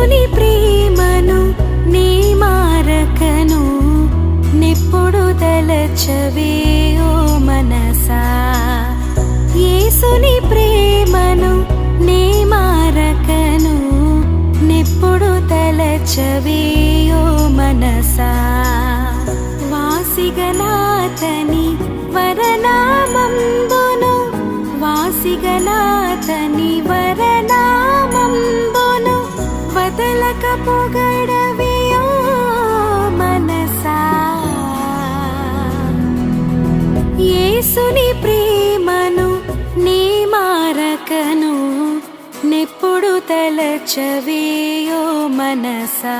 యేసుని ప్రేమను నీ మారకను నెప్పుడు తలచవే ఓ మనసా. యేసుని ప్రేమను నీ మారకను నెప్పుడు తలచవే ఓ మనసా. వాసిగనాథని వరనామంబును వాసిగనాథని వరనామంబును వదలక పొగడవే మనసా. యేసుని ప్రేమను నీ మారకను నెప్పుడు తలచవేయో మనసా.